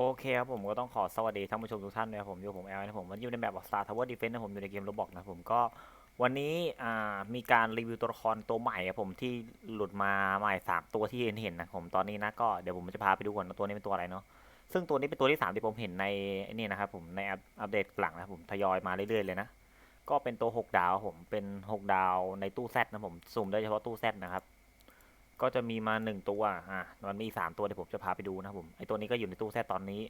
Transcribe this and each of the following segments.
โอเคครับผมก็ต้องขอสวัสดีท่านผู้ชมทุกท่านนะครับผมอยู่ผมแอลนะผมวันนี้อยู่ในแบบ Star Tower Defense นะผมอยู่ในเกมโรบอกนะผมก็วันนี้อ่ามีการรีวิวตัวละครตัวใหม่ครับผมที่หลุดมาใหม่สามตัวที่เห็นเห็นนะผมตอนนี้นะก็เดี๋ยวผมจะพาไปดูก่อนว่าตัวนี้เป็นตัวอะไรเนาะซึ่งตัวนี้เป็นตัวที่สามที่ผมเห็นในนี่นะครับผมในอัปเดตหลังนะผมทยอยมาเรื่อยๆเลยนะก็เป็นตัวหกดาวครับผมเป็นหกดาวในตู้แซดนะผมสุ่มได้เฉพาะตู้แซดนะครับ ก็จะมีมาหนึ่งตัว อะ มันมีสามตัวเดี๋ยวผมจะพาไปดูนะครับผม ไอตัวนี้ก็อยู่ในตู้แท้ตอนนี้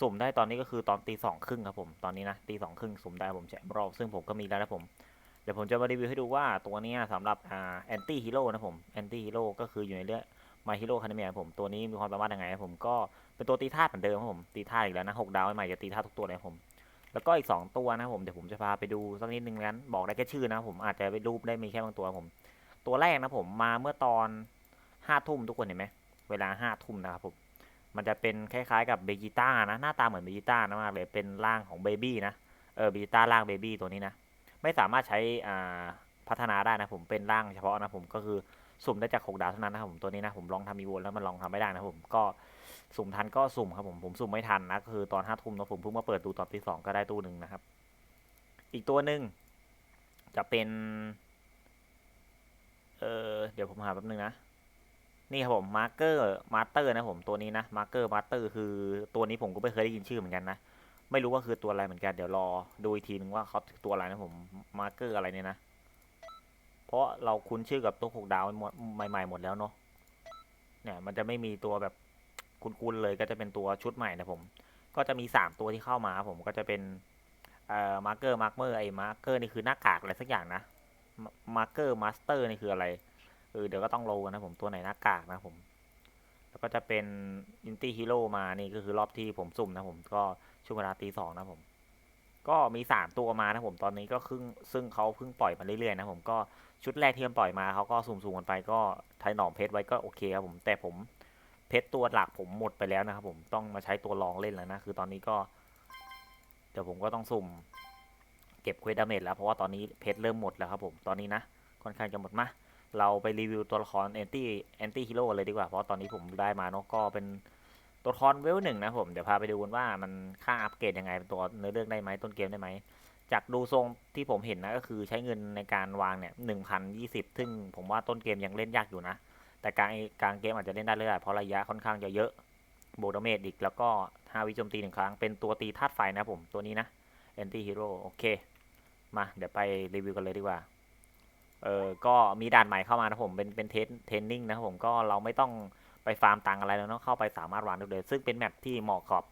สุ่มได้ตอนนี้ก็คือตอนตีสองครึ่งครับผม ตอนนี้นะตีสองครึ่งสุ่มได้ผมแชมป์รอบ ซึ่งผมก็มีแล้วนะผม เดี๋ยวผมจะมารีวิวให้ดูว่าตัวนี้สำหรับ อ่า แอนตี้ฮีโร่นะผม แอนตี้ฮีโร่ก็คืออยู่ในเรื่องมาฮีโร่คาเดเมียผม ตัวนี้มีความสามารถยังไงครับผม ก็เป็นตัวตีธาตุเหมือนเดิมครับผม ตีธาตุอีกแล้วนะหกดาวใหม่จะตีธาตุทุกตัวเลยผม แล้วก็อีกสองตัวนะผม เดี๋ยวผมจะพาไปดูสักนิดนึงนั้น บอกได้แค่ชื่อนะผม อาจจะไปรูปได้มีแค่บางตัวผม ตัวแรกนะผม มาเมื่อตอน ห้าทุ่มทุกคนเห็นไหมเวลาห้าทุ่มนะครับผมมันจะเป็นคล้ายๆกับเบจิต้านะหน้าตาเหมือนเบจิต้านะมากเลยเป็นร่างของเบบี้นะเออเบจิต้าร่างเบบี้ตัวนี้นะไม่สามารถใช้อ่าพัฒนาได้นะผมเป็นร่างเฉพาะนะผมก็คือสุ่มได้จากหกดาวเท่านั้นนะครับผมตัวนี้นะผมลองทำอีโวนแล้วมันลองทำไม่ได้นะผมก็สุ่มทันก็สุ่มครับผมผมสุ่มไม่ทันนะคือตอนห้าทุ่มนะผมเพิ่งมาเปิดดูตอนที่สองก็ได้ตู้หนึ่งนะครับ อีกตัวหนึ่งจะเป็น เออเดี๋ยวผมหาแป๊บนึงนะ นี่ครับผมมาร์เกอร์มาสเตอร์นะผมตัวนี้นะมาร์เกอร์มาสเตอร์คือตัวนี้ผมก็ไม่เคยได้ยินชื่อเหมือนกันนะ ไม่รู้ว่าคือตัวอะไรเหมือนกันเดี๋ยวรอดูอีกทีนึงว่าเขาตัวอะไรนะผมมาร์เกอร์อะไรเนี่ยนะ เพราะเราคุ้นชื่อกับตัวหกดาวใหม่ๆหมดแล้วเนาะเนี่ยมันจะไม่มีตัวแบบคุ้นๆเลยก็จะเป็นตัวชุดใหม่นะผม ก็จะมีสามตัวที่เข้ามาครับผมก็จะเป็นเอ่อมาร์เกอร์มาร์เมอร์ไอ้มาร์เกอร์นี่คือหน้ากากอะไรสักอย่างนะมาร์เกอร์มาสเตอร์นี่คืออะไร เออเดี๋ยวก็ต้องโลกันนะผมตัวไหนหน้ากากนะผม แล้วก็จะเป็นอินตี้ฮีโร่มานี่ก็คือรอบที่ผมสุ่มนะผมก็ช่วงเวลาตีสองนะผม ก็มีสามตัวมานะผมตอนนี้ก็ครึ่งซึ่งเขาเพิ่งปล่อยมาเรื่อยๆนะผมก็ชุดแรกที่มันปล่อยมาเขาก็สุ่มๆกันไปก็ไทยหนอมเพชรไว้ก็โอเคครับผมแต่ผมเพชรตัวหลักผมหมดไปแล้วนะครับผมต้องมาใช้ตัวรองเล่นแล้วนะคือตอนนี้ก็เดี๋ยวผมก็ต้องสุ่มเก็บเควสดาเมจแล้วเพราะว่าตอนนี้เพชรเริ่มหมดแล้วครับผมตอนนี้นะค่อนข้างจะหมดมา เราไปรีวิวตัวละครแอนตี้แอนตี้ฮีโร่เลยดีกว่า เพราะตอนนี้ผมได้มาเนาะก็เป็นตัวละครเวลหนึ่งนะผม เดี๋ยวพาไปดูกันว่ามันค่าอัปเกรดยังไงเป็นตัวเนื้อเรื่องได้ไหมต้นเกมได้ไหม จากดูทรงที่ผมเห็นนะก็คือใช้เงินในการวางเนี่ยหนึ่งพันยี่สิบซึ่งผมว่าต้นเกมยังเล่นยากอยู่นะ แต่กลางกลางเกมอาจจะเล่นได้เลยเพราะระยะค่อนข้างจะเยอะโบดเมจอีกแล้วก็ห้าวิโจมตีหนึ่งครั้ง เป็นตัวตีธาตุไฟนะผมตัวนี้นะแอนตี้ฮีโร่โอเค มาเดี๋ยวไปรีวิวกันเลยดีกว่า เออก็มีด่านใหม่เข้ามานะผมเป็นเป็นเทสเทนนิ่งนะครับผมก็เราไม่ต้องไปฟาร์มตังอะไรแล้วเนาะเข้าไปสามารถวางได้เลย ซึ่งเป็นแมปที่เหมาะกับ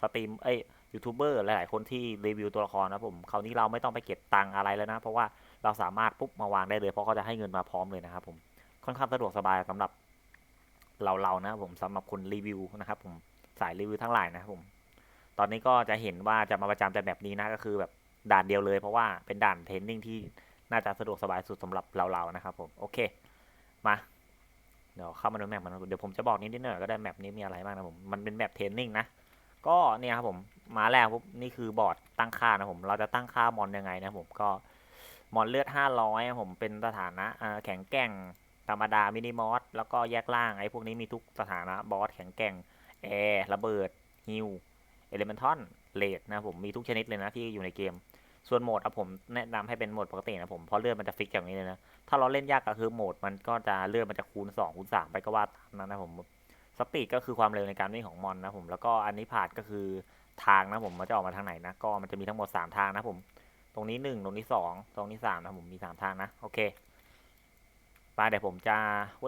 สตรีมเอ้ยยูทูบเบอร์หลายๆคนที่รีวิวตัวละครนะผมคราวนี้เราไม่ต้องไปเก็บตังอะไรแล้วนะ เพราะว่าเราสามารถปุ๊บมาวางได้เลย เพราะเขาจะให้เงินมาพร้อมเลยนะครับผมค่อนข้างสะดวกสบายสำหรับเราเราๆนะผมสำหรับคนรีวิวนะครับผมสายรีวิวทั้งหลายนะครับผม ตอนนี้ก็จะเห็นว่าจะมาประจำแต่แบบนี้นะก็คือแบบด่านเดียวเลย เพราะว่าเป็นด่านเทรนนิ่งที่ น่าจะสะดวกสบายสุดสำหรับเราๆนะครับผมโอเคมาเดี๋ยวเข้ามาดูแมปมันเดี๋ยวผมจะบอกนิดนิดหน่อยก็ได้แมปนี้มีอะไรบ้างนะผมมันเป็นแมปเทรนนิ่งนะก็เนี่ยครับผมมาแล้วปุ๊บนี่คือบอร์ดตั้งค่านะผมเราจะตั้งค่ามอนยังไงนะผมก็มอนเลือด 500ครับผมเป็นสถานะแข็งแกร่งธรรมดามินิมอสแล้วก็แยกล่างไอ้พวกนี้มีทุกสถานะบอสแข็งแกร่งแอร์ระเบิดฮิวเอลิเมนทอนเลดนะผมมีทุกชนิดเลยนะที่อยู่ในเกม ส่วนโหมดอะผมแนะนำให้เป็นโหมดปกตินะผมเพราะเลือดมันจะฟิกอย่างนี้เลยนะ ถ้าเราเล่นยากก็คือโหมดมันก็จะเลือดมันจะคูณ2คูณ3ไปก็ว่าตามนั้นนะผมสปีดก็คือความเร็วในการวิ่งของมอนนะผมแล้วก็อันนี้ผ่านก็คือทางนะผมมันจะออกมาทางไหนนะก็มันจะมีทั้งหมด 3 ทางนะผม ตรงนี้ 1 ตรงนี้ 2 ตรงนี้3นะผมมี 3 ทางนะโอเคไปเดี๋ยวผมจะ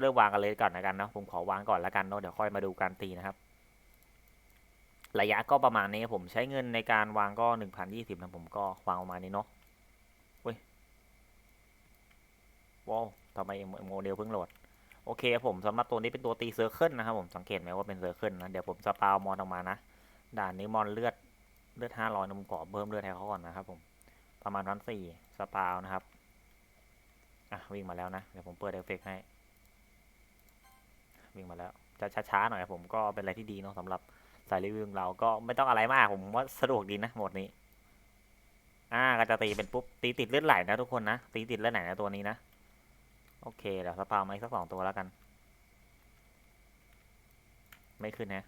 เริ่มวางกันเลยก่อนนะกันนะผมขอวางก่อนแล้วกันเนาะเดี๋ยวค่อยมาดูการตีนะครับ ระยะก็ประมาณนี้ผมใช้เงินในการวางก็หนึ่งพันยี่สิบนะผมก็วางประมาณนี้เนาะเว้ยว้าวทำไมโมเดลเพิ่งโหลด โอเคครับผมสำหรับตัวนี้เป็นตัวตีเซอร์เคิลนะครับผมสังเกตไหมว่าเป็นเซอร์เคิลนะ เดี๋ยวผมสปาวมอนออกมานะ ด่านนี้มอนเลือดเลือดห้าร้อยนมกรอบเพิ่มเลือดให้เขาก่อนนะครับผมประมาณพันสี่สปาวนะครับอะวิ่งมาแล้วนะเดี๋ยวผมเปิดเอฟเฟกต์ให้ วิ่งมาแล้วจะช้าๆหน่อยครับผมก็เป็นอะไรที่ดีเนาะสำหรับ สายรีวิวของเราก็ไม่ต้องอะไรมากผมว่าสะดวกดีนะหมดนี้ อ่าก็จะตีเป็นปุ๊บตีติดเลือดไหลนะทุกคนนะตีติดเลือดไหลนะตัวนี้นะโอเคเดี๋ยวสปามาอีกสักสองตัวแล้วกัน ไม่ขึ้นนะ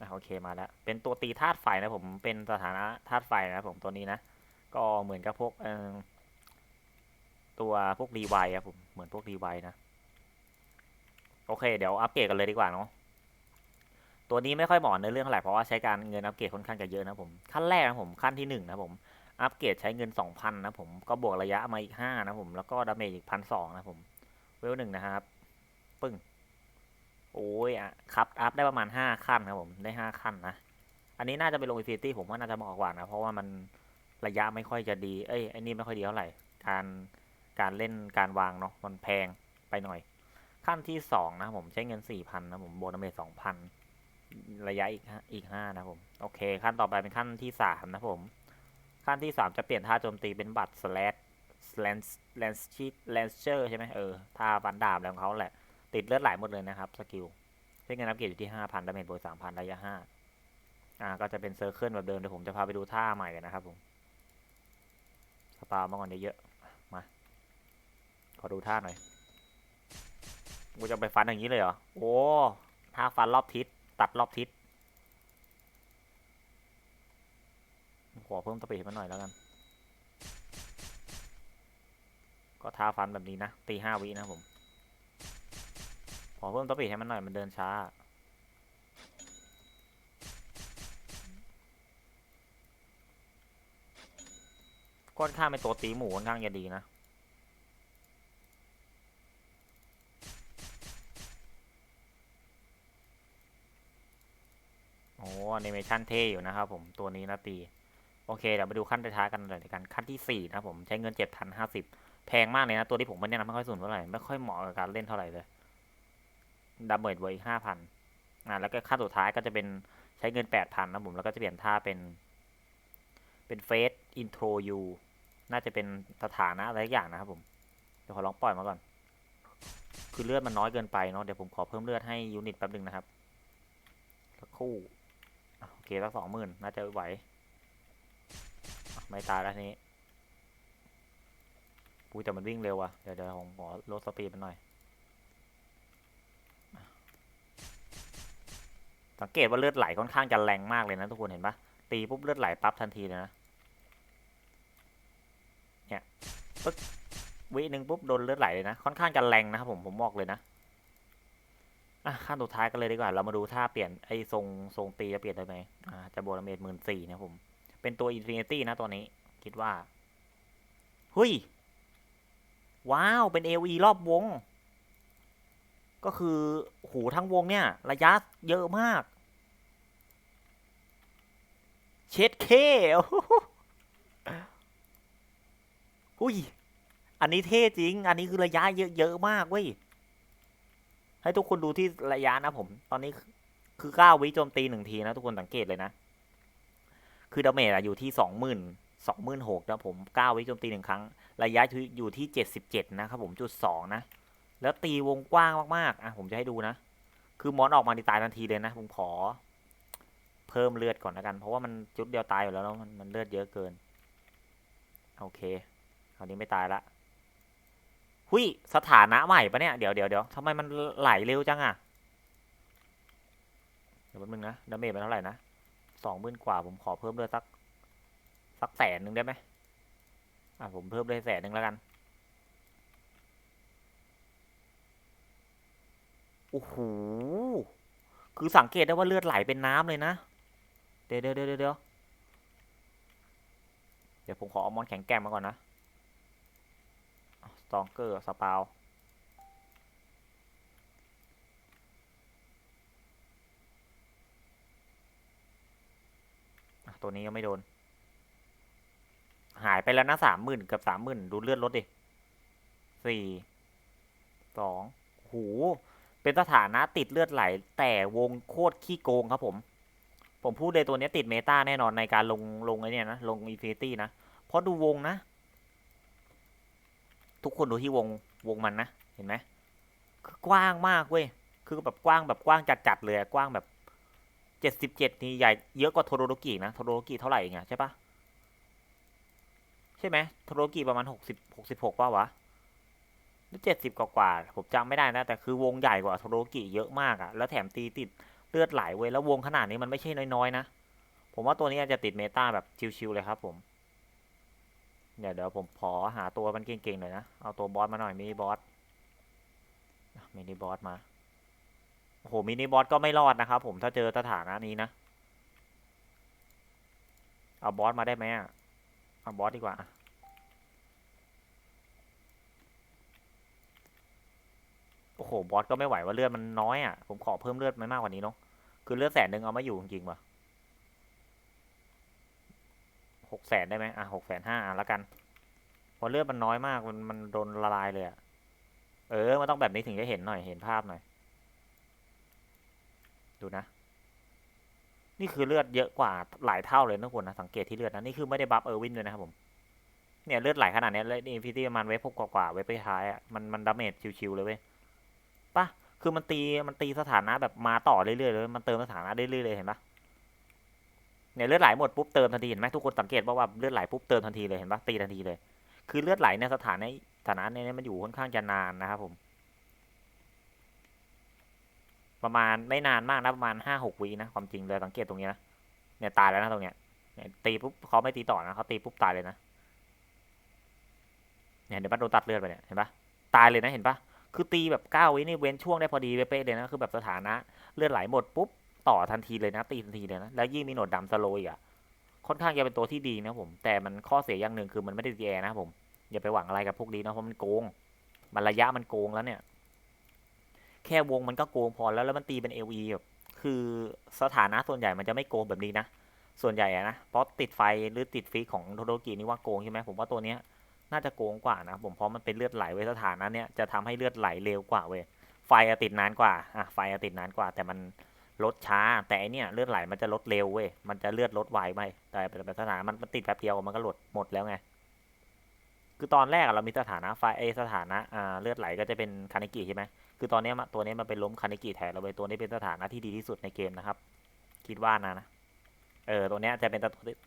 อะโอเคมาแล้ว เป็นตัวตีธาตุไฟนะผมเป็นสถานะธาตุไฟนะผมตัวนี้นะก็เหมือนกับพวกเออตัวพวกรีไวครับผมเหมือนพวกรีไวนะโอเค เดี๋ยวอัปเกรดกันเลยดีกว่าเนาะ ตัวนี้ไม่ค่อยเหมาะในเรื่องเท่าไหร่เพราะว่าใช้การเงินอัปเกรดค่อนข้างจะเยอะนะผมขั้นแรกนะผมขั้นที่หนึ่งนะผมอัปเกรดใช้เงินสองพันนะผมก็บวกระยะมาอีกห้านะผมแล้วก็ดาเมจอีกพันสองนะผมเวลหนึ่งนะครับ ปึ้งโอ้ยอะครับอัพได้ประมาณห้าขั้นครับผมได้ห้าขั้นนะ อันนี้น่าจะเป็นลงอินฟินิตี้ผมว่าน่าจะเหมาะกว่านะ เพราะว่ามันระยะไม่ค่อยจะดี เอ้ยไอ้นี่ไม่ค่อยดีเท่าไหร่ การการเล่นการวางเนาะมันแพงไปหน่อย ขั้นที่สองนะผมใช้เงินสี่พันนะผมโบนัสเมจสองพัน ระยะอีกห้าอีกห้านะผม โอเค ขั้นต่อไปเป็นขั้นที่สามนะผม ขั้นที่สามจะเปลี่ยนท่าโจมตีเป็นบัตรสแลชแลนส์แลนส์ชีแลนเชอร์ใช่ไหมเออท่าฟันดาบอะไรของเขาแหละ ติดเลือดไหลหมดเลยนะครับสกิลใช้เงินอัปเกรดอยู่ที่ห้าพันดาเมจบวกสามพันระยะห้าอ่าก็จะเป็นเซอร์เคิลแบบเดิมเดี๋ยวผมจะพาไปดูท่าใหม่กันนะครับผมสปามาก่อนเยอะๆมา ขอดูท่าหน่อยกูจะไปฟันอย่างนี้เลยเหรอ โอ้ท่าฟันรอบทิศ ตัดรอบทิศขอเพิ่มตะปีให้มันหน่อยแล้วกัน ก็ท่าฟันแบบนี้นะ ตีห้าวินะผม ขอเพิ่มตะปีให้มันหน่อยมันเดินช้าค่อนข้างเป็นตัวตีหมูค่อนข้างจะดีนะ โอ้แอ นิเมชันเท่อยู่นะครับผมตัวนี้นะตี โอเคเดี๋ยวมาดูขั้นท้ายกันเลยกันขั้นที่สี่นะครับผมใช้เงินเจ็ดพันห้าสิบแพงมากเลยนะ ตัวที่ผมไม่แนะนำไม่ค่อยสูนเท่าไหร่ไม่ค่อยเหมาะกับการเล่นเท่าไหร่เลยดับเบิลไว้ห้าพันอ่าแล้วก็ขั้นสุดท้ายก็จะเป็นใช้เงินแปดพันนะผมแล้วก็จะเปลี่ยนท่าเป็น เป็นเฟสอินโทรยูน่าจะเป็นสถานะอะไรสักอย่างนะครับผมเดี๋ยวขอลองปล่อยมาก่อนคือเลือดมันน้อยเกินไปเนาะเดี๋ยวผมขอเพิ่มเลือดให้ยูนิตแป๊บหนึงนะครับสักครู่ เคสักสองหมื่นน่าจะไหว ไม่ตายแล้วทีนี้ปูแต่มันวิ่งเร็วว่ะ เดี๋ยวเดี๋ยวผมขอลดสปีดมันหน่อย สังเกตว่าเลือดไหลค่อนข้างจะแรงมากเลยนะทุกคนเห็นปะตีปุ๊บเลือดไหลปั๊บทันทีเลยนะ เนี่ยปึ๊กวิหนึ่งปุ๊บโดนเลือดไหลเลยนะ ค่อนข้างจะแรงนะครับผมผมบอกเลยนะ อะขั้นสุดท้ายกันเลยดีกว่า เรามาดูท่าเปลี่ยนไอ้ทรงทรงตีจะเปลี่ยนได้ไหมอ่าจะโบนาเมตหมื่นสี่นะผม เป็นตัวอินฟินิตี้นะตัวนี้ คิดว่าหุยว้าว เป็น AOE รอบวง ก็คือหูทั้งวงเนี่ย ระยะเยอะมาก เช็ดเคโอ้โหหุยอันนี้เท่จริง อันนี้คือระยะเยอะๆมากเว้ย ให้ทุกคนดูที่ระยะนะผม ตอนนี้คือเก้าวิโจมตีหนึ่งทีนะทุกคนสังเกตเลยนะ คือดาเมจอะอยู่ที่สองหมื่นสองหมื่นหกนะผมเก้าวิโจมตีหนึ่งครั้ง ระยะอยู่ที่เจ็ดสิบเจ็ดนะครับผมจุดสองนะ แล้วตีวงกว้างมากๆอะผมจะให้ดูนะ คือมอนออกมาดีตายทันทีเลยนะ ผมขอ เพิ่มเลือดก่อนแล้วกัน เพราะว่ามันจุดเดียวตายอยู่แล้วแล้วมันมันเลือดเยอะเกิน โอเคคราวนี้ไม่ตายละ หุยสถานะใหม่ปะเนี่ย เดี๋ยวเดี๋ยวเดี๋ยวทำไมมันไหลเร็วจังอะเดี๋ยวแป๊บนึงนะดาเมจเป็นเท่าไหร่นะสองหมื่นกว่าผมขอเพิ่มเลือดสัก สักแสนหนึ่งได้ไหมอะผมเพิ่มเลยแสนหนึ่งแล้วกันโอ้โหคือสังเกตได้ว่าเลือดไหลเป็นน้ำเลยนะ เดี๋ยวเดี๋ยวเดี๋ยวเดี๋ยวเดี๋ยวผมขอเอามอนแข็งแกร่งมาก่อนนะ ตองเกอร์สปาวตัวนี้ยังไม่โดน หายไปแล้วนะสามหมื่นกับสามหมื่นดูเลือดลดดิสี่สองหู เป็นสถานะติดเลือดไหล แต่วงโคตรขี้โกงครับผม ผมพูดเลยตัวนี้ติดเมตาแน่นอนในการลงลงไอ้เนี่ยนะ ลงอินฟินิตี้นะ เพราะดูวงนะ ทุกคนดูที่วงวงมันนะ เห็นไหมคือกว้างมากเว้ย คือแบบกว้างแบบกว้างจัดๆเลยกว้างแบบเจ็ดสิบเจ็ดนี่ใหญ่เยอะกว่าโทโรโรกินะ โทโรโรกิเท่าไหร่เงี้ยใช่ปะใช่ไหมโทโรโรกิประมาณหกสิบหกสิบหกป่าวะหรือเจ็ดสิบกว่าๆผมจำไม่ได้นะ แต่คือวงใหญ่กว่าโทโรโรกิเยอะมากอะแล้วแถมตีติดเลือดไหลเว้ย แล้ววงขนาดนี้มันไม่ใช่น้อยๆนะ ผมว่าตัวนี้อาจจะติดเมตาแบบชิวๆเลยครับผม เดี๋ยวเดี๋ยวผมขอหาตัวมันเก่งๆหน่อยนะ เอาตัวบอสมาหน่อยมินิบอสมินิบอสมาโอ้โหมินิบอสก็ไม่รอดนะครับผมถ้าเจอสถานะนี้นะ เอาบอสมาได้ไหมเอาบอสดีกว่าโอ้โหบอสก็ไม่ไหวว่าเลือดมันน้อยอะผมขอเพิ่มเลือดไม่มากกว่านี้เนาะคือเลือดแสนหนึ่งเอาไม่อยู่จริงๆว่ะ หกแสนได้ไหมอะหกแสนห้าแล้วกันพราะเลือดมันน้อยมากมันมันโดนละลายเลยอะเออมันต้องแบบนี้ถึงจะเห็นหน่อยเห็นภาพหน่อย ดูนะ นี่คือเลือดเยอะกว่าหลายเท่าเลยนะทุกคนนะสังเกตที่เลือดนะนี่คือไม่ได้บัฟเออร์วินเลยนะครับผมเนี่ยเลือดไหลขนาดนี้ยแล้วนี่พี่ที่ประมาณเวฟพกกว่าๆเวฟไปท้ายอะมันมันดาเมจชิวๆเลยเว้ยปะคือมันตีมันตีสถานะแบบมาต่อเรื่อยๆเลยมันเติมสถานะได้เรื่อยๆเลยเห็นปะ เนี่ยเลือดไหลหมดปุ๊บเติมทันทีเห็นไหมทุกคนสังเกตว่าว่าเลือดไหลปุ๊บเติมทันทีเลยเห็นปะตีทันทีเลย คือเลือดไหลในสถานะสถานะเนี่ยมันอยู่ค่อนข้างจะนานนะครับผม ประมาณไม่นานมากนะประมาณห้าหกวินะความจริงเลยสังเกตตรงนี้นะเนี่ยตายแล้วนะตรงเนี้ยเนี่ยตีปุ๊บเขาไม่ตีต่อนะเขาตีปุ๊บตายเลยนะเนี่ยเดี๋ยวมันโดนตัดเลือดไปเนี่ยเห็นปะตายเลยนะเห็นปะคือตีแบบเก้าวินี่เว้นช่วงได้พอดีเป๊ะเลยนะคือแบบสถานะ เลือดไหลหมดปุ๊บ ต่อทันทีเลยนะตีทันทีเลยนะแล้วยิ่งมีหนวดดำสโลว์อะค่อนข้างจะเป็นตัวที่ดีนะผม แต่มันข้อเสียอย่างหนึ่งคือมันไม่ได้แย่นะผม อย่าไปหวังอะไรกับพวกนี้นะเพราะมันโกง มันระยะมันโกงแล้วเนี่ย แค่วงมันก็โกงพอแล้วแล้วมันตีเป็นเอวีแบบคือสถานะส่วนใหญ่มันจะไม่โกงแบบนี้นะ ส่วนใหญ่อะนะเพราะติดไฟหรือติดฟีของโทโดกินี่ว่าโกงใช่ไหมผมว่าตัวเนี้ยน่าจะโกงกว่านะผมเพราะมันเป็นเลือดไหลเว้สถานะเนี้ยจะทำให้เลือดไหลเร็วกว่าเว้ไฟอะติดนานกว่าอะไฟอะติดนานกว่า แต่มัน ลดช้า แต่อันเนี้ยเลือดไหลมันจะลดเร็วเว้ยมันจะเลือดลดไวไหมแต่เป็นสถานะมันติดแป๊บเดียวมันก็หลดหมดแล้วไงคือตอนแรกอะเรามีสถานะไฟเอสถานะอ่าเลือดไหลก็จะเป็นคานิกิใช่ไหมคือตอนนี้ตัวนี้มันเป็นล้มคานิกิแทนเราไปตัวนี้เป็นสถานะที่ดีที่สุดในเกมนะครับ คิดว่านะนะเออตัวเนี้ยจะเป็น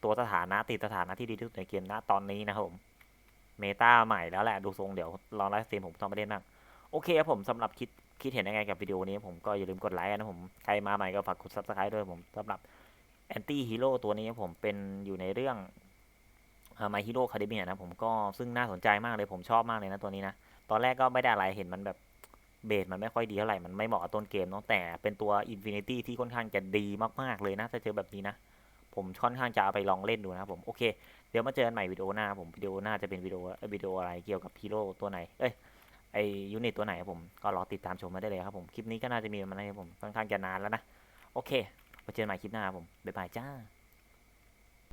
ตัวสถานะติดสถานะที่ดีที่สุดในเกมนะตอนนี้นะครับผมเมตาใหม่แล้วแหละดูทรงเดี๋ยวลองไลฟ์สตรีมผมต้องไปเล่นบ้างโอเคครับผมสำหรับคิด คิดเห็นยังไงกับวิดีโอนี้ผมก็อย่าลืมกดไลค์นะผมใครมาใหม่ก็ฝากกดซับสไครต์ด้วยผมสำหรับแอนตี้ฮีโร่ตัวนี้ผมเป็นอยู่ในเรื่องมาฮีโร่คาเดเมียนะผมก็ซึ่งน่าสนใจมากเลยผมชอบมากเลยนะตัวนี้นะ ตอนแรกก็ไม่ได้อะไรเห็นมันแบบเบสมันไม่ค่อยดีเท่าไหร่มันไม่เหมาะกับต้นเกมเนาะแต่เป็นตัว Infinity ที่ค่อนข้างจะดีมากๆเลยนะถ้าเจอแบบนี้นะ ผมค่อนข้างจะเอาไปลองเล่นดูนะผมโอเค เดี๋ยวมาเจอกันใหม่วิดีโอหน้าผมวิดีโอหน้าจะเป็นวิดีโอวิดีโออะไรเกี่ยวกับฮีโร่ตัวไหนเอ้ย ไอยูนิตตัวไหนครับผม ก็รอติดตามชมมาได้เลยครับผม คลิปนี้ก็น่าจะมีมาแล้วครับผม ค่อนข้างจะนานแล้วนะ โอเคมาเจอกันใหม่คลิปหน้าครับผม บ๊ายบายจ้า